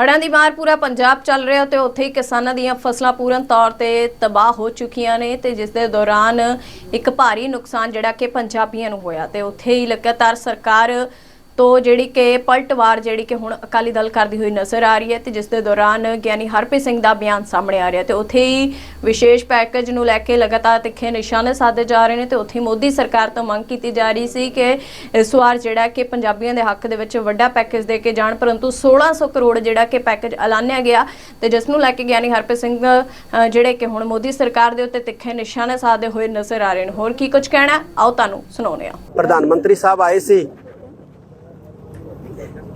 ਹੜ੍ਹਾਂ ਦੀ ਮਾਰ ਪੂਰਾ ਪੰਜਾਬ ਚੱਲ ਰਿਹਾ ਤੇ ਉੱਥੇ ਹੀ ਕਿਸਾਨਾਂ ਦੀਆਂ ਫਸਲਾਂ ਪੂਰਨ ਤੌਰ ਤੇ ਤਬਾਹ ਹੋ ਚੁੱਕੀਆਂ ਨੇ ਤੇ ਜਿਸ ਦੇ ਦੌਰਾਨ ਇੱਕ ਭਾਰੀ ਨੁਕਸਾਨ ਜਿਹੜਾ ਕਿ ਪੰਜਾਬੀਆਂ ਨੂੰ ਹੋਇਆ ਤੇ ਉੱਥੇ ਹੀ ਲਗਾਤਾਰ ਸਰਕਾਰ ਤੋਂ ਜਿਹੜੀ ਕਿ ਪਲਟਵਾਰ ਜਿਹੜੀ ਕਿ ਹੁਣ ਅਕਾਲੀ ਦਲ ਕਰਦੀ ਹੋਈ ਨਜ਼ਰ ਆ ਰਹੀ ਹੈ ਤੇ ਜਿਸ ਦੇ ਦੌਰਾਨ ਗਿਆਨੀ ਹਰਪ੍ਰੀਤ ਸਿੰਘ ਦਾ ਬਿਆਨ ਸਾਹਮਣੇ ਆ ਰਿਹਾ ਤੇ ਉੱਥੇ ਹੀ ਵਿਸ਼ੇਸ਼ ਪੈਕੇਜ ਨੂੰ ਲੈ ਕੇ ਲਗਾਤਾਰ ਤਿੱਖੇ ਨਿਸ਼ਾਨੇ ਸਾਧੇ ਜਾ ਰਹੇ ਨੇ ਤੇ ਉੱਥੇ ਮੋਦੀ ਸਰਕਾਰ ਤੋਂ ਮੰਗ ਕੀਤੀ ਜਾ ਰਹੀ ਸੀ ਕਿ ਇਸ ਵਾਰ ਜਿਹੜਾ ਕਿ ਪੰਜਾਬੀਆਂ ਦੇ ਹੱਕ ਦੇ ਵਿੱਚ ਵੱਡਾ ਪੈਕੇਜ ਦੇ ਕੇ ਜਾਣ, ਪਰੰਤੂ 1600 ਕਰੋੜ ਜਿਹੜਾ ਕਿ ਪੈਕੇਜ ਐਲਾਨਿਆ ਗਿਆ ਤੇ ਜਿਸ ਨੂੰ ਲੈ ਕੇ ਗਿਆਨੀ ਹਰਪ੍ਰੀਤ ਸਿੰਘ ਜਿਹੜੇ ਕਿ ਹੁਣ ਮੋਦੀ ਸਰਕਾਰ ਦੇ ਉੱਤੇ ਤਿੱਖੇ ਨਿਸ਼ਾਨੇ ਸਾਧਦੇ ਹੋਏ ਨਜ਼ਰ ਆ ਰਹੇ ਨੇ। ਹੋਰ ਕੀ ਕੁਝ ਕਹਿਣਾ ਆਓ ਤੁਹਾਨੂੰ ਸੁਣਾਉਂਦੇ ਆ ਪ੍ਰਧਾਨ ਮੰਤਰੀ ਸਾਹਿਬ ਆਏ ਸੀ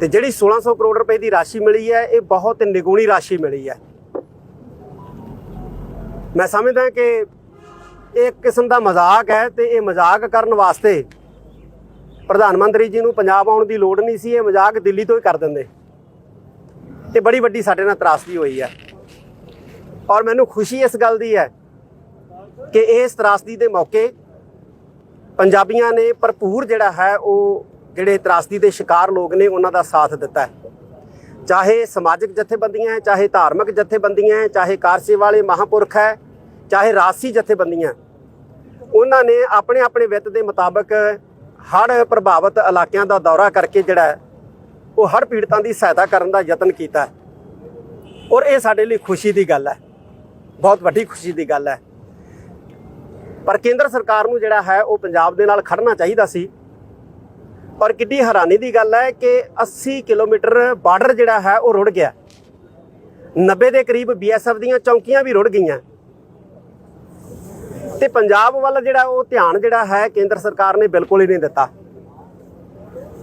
ਤੇ ਜਿਹੜੀ 1600 ਕਰੋੜ ਰੁਪਏ ਦੀ ਰਾਸ਼ੀ ਮਿਲੀ ਹੈ, ਇਹ ਬਹੁਤ ਨਿਗੂਣੀ ਰਾਸ਼ੀ ਮਿਲੀ ਹੈ। ਮੈਂ ਸਮਝਦਾ ਕਿ ਇਹ ਇੱਕ ਕਿਸਮ ਦਾ ਮਜ਼ਾਕ ਹੈ ਤੇ ਇਹ ਮਜ਼ਾਕ ਕਰਨ ਵਾਸਤੇ ਪ੍ਰਧਾਨ ਮੰਤਰੀ ਜੀ ਨੂੰ ਪੰਜਾਬ ਆਉਣ ਦੀ ਲੋੜ ਨਹੀਂ ਸੀ, ਇਹ ਮਜ਼ਾਕ ਦਿੱਲੀ ਤੋਂ ਹੀ ਕਰ ਦਿੰਦੇ। ਤੇ ਬੜੀ ਵੱਡੀ ਸਾਡੇ ਨਾਲ ਤਰਾਸਦੀ ਹੋਈ ਹੈ। ਔਰ ਮੈਨੂੰ ਖੁਸ਼ੀ ਇਸ ਗੱਲ ਦੀ ਹੈ ਕਿ ਇਸ ਤਰਾਸਦੀ ਦੇ ਮੌਕੇ ਪੰਜਾਬੀਆਂ ਨੇ ਭਰਪੂਰ ਜਿਹੜਾ ਹੈ, ਉਹ ਜਿਹੜੇ ਤਰਾਸਦੀ ਦੇ ਸ਼ਿਕਾਰ ਲੋਕ ਨੇ, ਉਹਨਾਂ ਦਾ ਸਾਥ ਦਿੱਤਾ ਹੈ। ਚਾਹੇ ਸਮਾਜਿਕ ਜਥੇਬੰਦੀਆਂ ਹੈ, ਚਾਹੇ ਧਾਰਮਿਕ ਜਥੇਬੰਦੀਆਂ ਹੈ, ਚਾਹੇ ਕਾਰਸੇ ਵਾਲੇ ਮਹਾਪੁਰਖ ਹੈ, ਚਾਹੇ ਰਾਜਸੀ ਜਥੇਬੰਦੀਆਂ ਉਹਨਾਂ ਨੇ ਆਪਣੇ ਆਪਣੇ ਵਿੱਤ ਦੇ ਮੁਤਾਬਕ ਹੜ੍ਹ ਪ੍ਰਭਾਵਿਤ ਇਲਾਕਿਆਂ ਦਾ ਦੌਰਾ ਕਰਕੇ ਜਿਹੜਾ ਉਹ ਹੜ੍ਹ ਪੀੜਤਾਂ ਦੀ ਸਹਾਇਤਾ ਕਰਨ ਦਾ ਯਤਨ ਕੀਤਾ ਔਰ ਇਹ ਸਾਡੇ ਲਈ ਖੁਸ਼ੀ ਦੀ ਗੱਲ ਹੈ। ਬਹੁਤ ਵੱਡੀ ਖੁਸ਼ੀ ਦੀ ਗੱਲ ਹੈ। ਪਰ ਕੇਂਦਰ ਸਰਕਾਰ ਨੂੰ ਜਿਹੜਾ ਹੈ, ਉਹ ਪੰਜਾਬ ਦੇ ਨਾਲ ਖੜਨਾ ਚਾਹੀਦਾ ਸੀ। ਔਰ ਕਿੱਡੀ ਹੈਰਾਨੀ ਦੀ ਗੱਲ ਹੈ ਕਿ 80 ਕਿਲੋਮੀਟਰ ਬਾਰਡਰ ਜਿਹੜਾ ਹੈ ਉਹ ਰੁੜ ਗਿਆ। 90 ਦੇ ਕਰੀਬ ਬੀਐਸਐਫ ਦੀਆਂ ਚੌਂਕੀਆਂ ਵੀ ਰੁੜ ਗਈਆਂ। ਤੇ ਪੰਜਾਬ ਵੱਲ ਜਿਹੜਾ ਉਹ ਧਿਆਨ ਜਿਹੜਾ ਹੈ ਕੇਂਦਰ ਸਰਕਾਰ ਨੇ ਬਿਲਕੁਲ ਹੀ ਨਹੀਂ ਦਿੱਤਾ।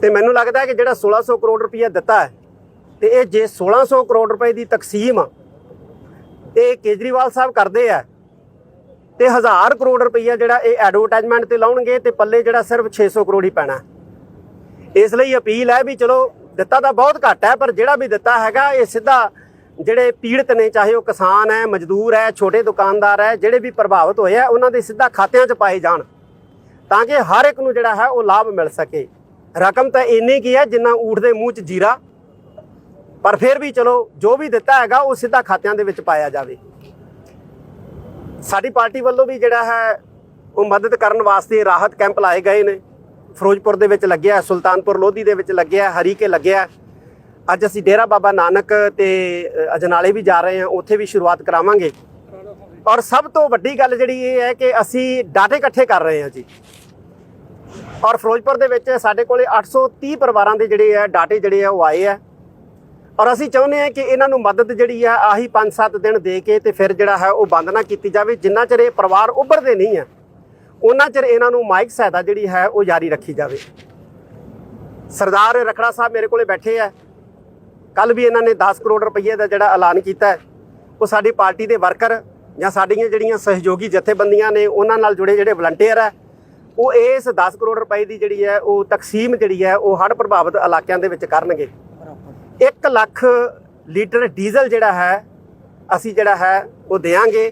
ਤੇ ਮੈਨੂੰ ਲੱਗਦਾ ਕਿ ਜਿਹੜਾ 1600 ਕਰੋੜ ਰੁਪਏ ਦਿੱਤਾ ਹੈ, ਤੇ ਇਹ ਜੇ 1600 ਕਰੋੜ ਰੁਪਏ ਦੀ ਤਕਸੀਮ ਇਹ ਕੇਜਰੀਵਾਲ ਸਾਹਿਬ ਕਰਦੇ ਆ, ਤੇ 1000 ਕਰੋੜ ਰੁਪਈਆ ਜਿਹੜਾ ਇਹ ਐਡਵਰਟਾਈਜ਼ਮੈਂਟ ਤੇ ਲਾਉਣਗੇ ਤੇ ਪੱਲੇ ਜਿਹੜਾ ਸਿਰਫ 600 ਕਰੋੜ ਹੀ ਪੈਣਾ। ਇਸ ਲਈ ਅਪੀਲ ਹੈ ਵੀ ਚਲੋ ਦਿੱਤਾ ਤਾਂ ਬਹੁਤ ਘੱਟ ਹੈ, ਪਰ ਜਿਹੜਾ ਵੀ ਦਿੱਤਾ ਹੈਗਾ, ਇਹ ਸਿੱਧਾ ਜਿਹੜੇ ਪੀੜਤ ਨੇ, ਚਾਹੇ ਉਹ ਕਿਸਾਨ ਹੈ, ਮਜ਼ਦੂਰ ਹੈ, ਛੋਟੇ ਦੁਕਾਨਦਾਰ ਹੈ, ਜਿਹੜੇ ਵੀ ਪ੍ਰਭਾਵਿਤ ਹੋਏ ਆ, ਉਹਨਾਂ ਦੇ ਸਿੱਧਾ ਖਾਤਿਆਂ 'ਚ ਪਾਏ ਜਾਣ ਤਾਂ ਕਿ ਹਰ ਇੱਕ ਨੂੰ ਜਿਹੜਾ ਹੈ ਉਹ ਲਾਭ ਮਿਲ ਸਕੇ। ਰਕਮ ਤਾਂ ਇੰਨੀ ਕੀ ਹੈ ਜਿੰਨਾ ਊਠ ਦੇ ਮੂੰਹ 'ਚ ਜੀਰਾ, ਪਰ ਫਿਰ ਵੀ ਚਲੋ ਜੋ ਵੀ ਦਿੱਤਾ ਹੈਗਾ, ਉਹ ਸਿੱਧਾ ਖਾਤਿਆਂ ਦੇ ਵਿੱਚ ਪਾਇਆ ਜਾਵੇ। ਸਾਡੀ ਪਾਰਟੀ ਵੱਲੋਂ ਵੀ ਜਿਹੜਾ ਹੈ, ਉਹ ਮਦਦ ਕਰਨ ਵਾਸਤੇ ਰਾਹਤ ਕੈਂਪ ਲਾਏ ਗਏ ਨੇ। ਫਿਰੋਜ਼ਪੁਰ ਦੇ ਵਿੱਚ ਲੱਗਿਆ ਸੁਲਤਾਨਪੁਰ ਲੋਧੀ ਦੇ ਵਿੱਚ ਲੱਗਿਆ ਹੈ, ਹਰੀਕੇ ਲੱਗਿਆ। ਅੱਜ ਅਸੀਂ ਡੇਰਾ ਬਾਬਾ ਨਾਨਕ ਤੇ ਅਜਨਾਲੇ ਵੀ ਜਾ ਰਹੇ ਹਾਂ ਉੱਥੇ ਵੀ ਸ਼ੁਰੂਆਤ ਕਰਾਵਾਂਗੇ। ਔਰ ਸਭ ਤੋਂ ਵੱਡੀ ਗੱਲ ਜਿਹੜੀ ਇਹ ਹੈ ਕਿ ਅਸੀਂ ਡਾਟੇ ਇਕੱਠੇ ਕਰ ਰਹੇ ਹਾਂ ਜੀ। ਔਰ ਫਿਰੋਜ਼ਪੁਰ ਦੇ ਵਿੱਚ ਸਾਡੇ ਕੋਲੇ 830 ਪਰਿਵਾਰਾਂ ਦੇ ਜਿਹੜੇ ਆ ਡਾਟੇ ਜਿਹੜੇ ਆ ਉਹ ਆਏ ਆ। ਔਰ ਅਸੀਂ ਚਾਹੁੰਦੇ ਹਾਂ ਕਿ ਇਹਨਾਂ ਨੂੰ ਮਦਦ ਜਿਹੜੀ ਆ ਆਹੀ 5-7 ਦਿਨ ਦੇ ਕੇ ਤੇ ਫਿਰ ਜਿਹੜਾ ਹੈ ਉਹ ਬੰਦ ਨਾ ਕੀਤੀ ਜਾਵੇ। ਜਿੰਨਾ ਚਿਰ ਇਹ ਪਰਿਵਾਰ ਉੱਭਰਦੇ ਨਹੀਂ ਆ ਉਹਨਾਂ ਚਿਰ ਇਹਨਾਂ ਨੂੰ ਮਾਈਕ ਸਹਾਇਤਾ ਜਿਹੜੀ ਹੈ ਉਹ ਜਾਰੀ ਰੱਖੀ ਜਾਵੇ। ਸਰਦਾਰ ਰਖੜਾ ਸਾਹਿਬ ਮੇਰੇ ਕੋਲੇ ਬੈਠੇ ਆ। ਕੱਲ ਵੀ ਇਹਨਾਂ ਨੇ 10 ਕਰੋੜ ਰੁਪਏ ਦਾ ਜਿਹੜਾ ਐਲਾਨ ਕੀਤਾ ਉਹ ਸਾਡੀ ਪਾਰਟੀ ਦੇ ਵਰਕਰ ਜਾਂ ਸਾਡੀਆਂ ਜਿਹੜੀਆਂ ਸਹਿਯੋਗੀ ਜਥੇਬੰਦੀਆਂ ਨੇ, ਉਹਨਾਂ ਨਾਲ ਜੁੜੇ ਜਿਹੜੇ ਵਲੰਟੀਅਰ ਹੈ ਉਹ ਇਸ 10 ਕਰੋੜ ਰੁਪਏ ਦੀ ਜਿਹੜੀ ਹੈ, ਉਹ ਤਕਸੀਮ ਜਿਹੜੀ ਹੈ, ਉਹ ਹੜ੍ਹ ਪ੍ਰਭਾਵਿਤ ਇਲਾਕਿਆਂ ਦੇ ਵਿੱਚ ਕਰਨਗੇ। 1 ਲੱਖ ਲੀਟਰ ਡੀਜ਼ਲ ਜਿਹੜਾ ਹੈ, ਅਸੀਂ ਜਿਹੜਾ ਹੈ, ਉਹ ਦੇਾਂਗੇ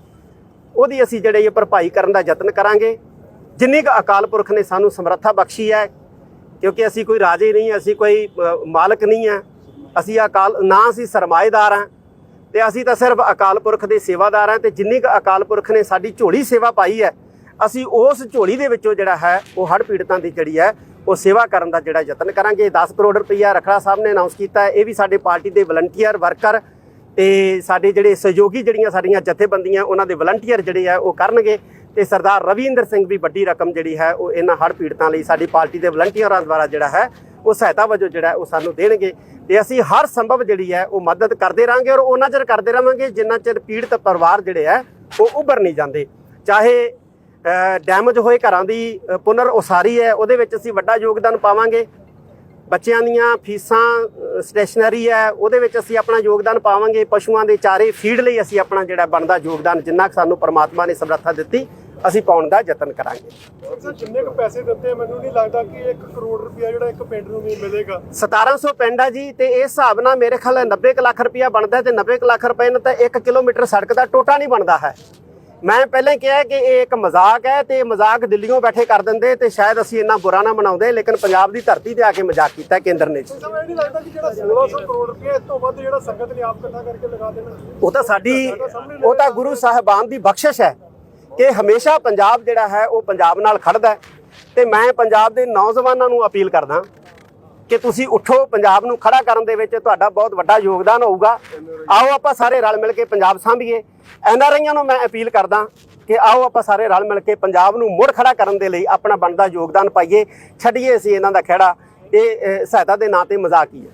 ਉਹਦੀ ਅਸੀਂ ਜਿਹੜੇ ਇਹ ਭਰਪਾਈ ਕਰਨ ਦਾ ਯਤਨ ਕਰਾਂਗੇ। ਜਿੰਨੀ ਕੁ ਅਕਾਲ ਪੁਰਖ ਨੇ ਸਾਨੂੰ ਸਮਰੱਥਾ ਬਖਸ਼ੀ ਹੈ, ਕਿਉਂਕਿ ਅਸੀਂ ਕੋਈ ਰਾਜੇ ਨਹੀਂ ਅਸੀਂ ਕੋਈ ਮਾਲਕ ਨਹੀਂ ਆ ਅਸੀਂ ਅਕਾਲ, ਨਾ ਅਸੀਂ ਸਰਮਾਏਦਾਰ ਹਾਂ, ਤੇ ਅਸੀਂ ਤਾਂ ਸਿਰਫ ਅਕਾਲ ਪੁਰਖ ਦੇ ਸੇਵਾਦਾਰ ਹਾਂ, ਤੇ ਜਿੰਨੀ ਕੁ ਅਕਾਲ ਪੁਰਖ ਨੇ ਸਾਡੀ ਝੋਲੀ ਸੇਵਾ ਪਾਈ ਹੈ, ਅਸੀਂ ਉਸ ਝੋਲੀ ਦੇ ਵਿੱਚੋਂ ਜਿਹੜਾ ਹੈ, ਉਹ ਹੜ੍ਹ ਪੀੜਤਾਂ ਦੀ ਜਿਹੜੀ ਹੈ, ਉਹ ਸੇਵਾ ਕਰਨ ਦਾ ਜਿਹੜਾ ਯਤਨ ਕਰਾਂਗੇ। 10 ਕਰੋੜ ਰੁਪਈਆ ਰਖੜਾ ਸਾਹਿਬ ਨੇ ਅਨਾਉਂਸ ਕੀਤਾ ਹੈ, ਇਹ ਵੀ ਸਾਡੇ ਪਾਰਟੀ ਦੇ ਵਲੰਟੀਅਰ ਵਰਕਰ ਤੇ ਸਾਡੇ ਜਿਹੜੇ ਸਹਿਯੋਗੀ ਜਿਹੜੀਆਂ ਸਾਡੀਆਂ ਜਥੇਬੰਦੀਆਂ, ਉਹਨਾਂ ਦੇ ਵਲੰਟੀਅਰ ਜਿਹੜੇ ਆ, ਉਹ ਕਰਨਗੇ। ਤੇ ਸਰਦਾਰ ਰਵਿੰਦਰ ਸਿੰਘ ਵੀ ਵੱਡੀ ਰਕਮ ਜਿਹੜੀ ਹੈ, ਉਹ ਇਹਨਾਂ ਹੜ੍ਹ ਪੀੜਤਾਂ ਲਈ ਸਾਡੀ ਪਾਰਟੀ ਦੇ ਵਲੰਟੀਅਰਾਂ ਦੁਆਰਾ ਜਿਹੜਾ ਹੈ, ਉਹ ਸਹਾਇਤਾ ਵਜੋਂ ਜਿਹੜਾ ਉਹ ਸਾਨੂੰ ਦੇਣਗੇ। ਤੇ ਅਸੀਂ ਹਰ ਸੰਭਵ ਜਿਹੜੀ ਹੈ, ਉਹ ਮਦਦ ਕਰਦੇ ਰਾਂਗੇ ਔਰ ਉਹਨਾਂ ਚਿਰ ਕਰਦੇ ਰਵਾਂਗੇ ਜਿੰਨਾ ਚਿਰ ਪੀੜਤ ਪਰਿਵਾਰ ਜਿਹੜੇ ਹੈ, ਉਹ ਉੱਭਰ ਨਹੀਂ ਜਾਂਦੇ। ਚਾਹੇ ਡੈਮੇਜ ਹੋਏ ਘਰਾਂ ਦੀ ਪੁਨਰ ਉਸਾਰੀ ਹੈ, ਉਹਦੇ ਵਿੱਚ ਅਸੀਂ ਵੱਡਾ ਯੋਗਦਾਨ ਪਾਵਾਂਗੇ। ਬੱਚਿਆਂ ਦੀਆਂ ਫੀਸਾਂ ਸਟੇਸ਼ਨਰੀ ਹੈ ਉਹਦੇ ਵਿੱਚ ਅਸੀਂ ਆਪਣਾ ਯੋਗਦਾਨ ਪਾਵਾਂਗੇ। ਪਸ਼ੂਆਂ ਦੇ ਚਾਰੇ ਫੀਡ ਲਈ ਅਸੀਂ ਆਪਣਾ ਜਿਹੜਾ ਬਣਦਾ ਯੋਗਦਾਨ ਜਿੰਨਾ ਕੁ ਸਾਨੂੰ ਪਰਮਾਤਮਾ ਨੇ ਸਮਰੱਥਾ ਦਿੱਤੀ ਅਸੀਂ ਪਾਉਣ ਦਾ ਯਤਨ ਕਰਾਂਗੇ। ਸਰ ਜਿੰਨੇ ਕੁ ਪੈਸੇ ਦਿੱਤੇ ਮੈਨੂੰ ਨਹੀਂ ਲੱਗਦਾ ਕਿ 1 ਕਰੋੜ ਰੁਪਇਆ ਜਿਹੜਾ ਇੱਕ ਪਿੰਡ ਨੂੰ ਵੀ ਮਿਲੇਗਾ। 1700 ਪਿੰਡ ਹੈ ਜੀ ਤੇ ਇਸ ਹਿਸਾਬ ਨਾਲ ਮੇਰੇ ਖਿਆਲ ਹੈ 90 ਕੁ ਲੱਖ ਰੁਪਇਆ ਬਣਦਾ ਹੈ ਤੇ 90 ਕੁ ਲੱਖ ਰੁਪਏ ਨਾਲ ਤਾਂ 1 ਕਿਲੋਮੀਟਰ ਸੜਕ ਦਾ ਟੋਟਾ ਨਹੀਂ ਬਣਦਾ ਹੈ। ਮੈਂ ਪਹਿਲਾਂ ਹੀ ਕਿਹਾ ਕਿ ਇਹ ਇੱਕ ਮਜ਼ਾਕ ਹੈ ਤੇ ਇਹ ਮਜ਼ਾਕ ਦਿੱਲੀੋਂ ਬੈਠੇ ਕਰ ਦਿੰਦੇ ਤੇ ਸ਼ਾਇਦ ਅਸੀਂ ਇੰਨਾ ਬੁਰਾ ਨਾ ਮਨਾਉਂਦੇ ਲੇਕਿਨ ਪੰਜਾਬ ਦੀ ਧਰਤੀ ਤੇ ਆ ਕੇ ਮਜ਼ਾਕ ਕੀਤਾ ਕੇਂਦਰ ਨੇ ਜੀ। ਸਰ ਇਹ ਨਹੀਂ ਲੱਗਦਾ ਕਿ ਜਿਹੜਾ 1600 ਕਰੋੜ ਰੁਪਇਆ ਇਸ ਤੋਂ ਵੱਧ ਜਿਹੜਾ ਸੰਗਤ ਨੇ ਆਪ ਇਕੱਠਾ ਕਰਕੇ ਲਗਾ ਦੇਣਾ। ਉਹ ਤਾਂ ਸਾਡੀ ਉਹ ਤਾਂ ਗੁਰੂ ਸਾਹਿਬਾਨ ਦੀ ਬਖਸ਼ਿਸ਼ ਹੈ ਕਿ ਹਮੇਸ਼ਾ ਪੰਜਾਬ ਜਿਹੜਾ ਹੈ ਉਹ ਪੰਜਾਬ ਨਾਲ ਖੜਦਾ ਤੇ ਮੈਂ ਪੰਜਾਬ ਦੇ ਨੌਜਵਾਨਾਂ ਨੂੰ ਅਪੀਲ ਕਰਦਾ ਕਿ ਤੁਸੀਂ ਉੱਠੋ, ਪੰਜਾਬ ਨੂੰ ਖੜਾ ਕਰਨ ਦੇ ਵਿੱਚ ਤੁਹਾਡਾ ਬਹੁਤ ਵੱਡਾ ਯੋਗਦਾਨ ਹੋਊਗਾ। ਆਓ ਆਪਾਂ ਸਾਰੇ ਰਲ ਮਿਲ ਕੇ ਪੰਜਾਬ ਸਾਂਭੀਏ। ਐੱਨ ਆਰ ਆਈਆਂ ਨੂੰ ਮੈਂ ਅਪੀਲ ਕਰਦਾ ਕਿ ਆਓ ਆਪਾਂ ਸਾਰੇ ਰਲ ਮਿਲ ਕੇ ਪੰਜਾਬ ਨੂੰ ਮੁੜ ਖੜਾ ਕਰਨ ਦੇ ਲਈ ਆਪਣਾ ਬਣਦਾ ਯੋਗਦਾਨ ਪਾਈਏ। ਛੱਡੀਏ ਅਸੀਂ ਇਹਨਾਂ ਦਾ ਖਹਿੜਾ। ਇਹ ਸਹਾਇਤਾ ਦੇ ਨਾਂ ਤੇ ਮਜ਼ਾਕ ਹੀ ਹੈ।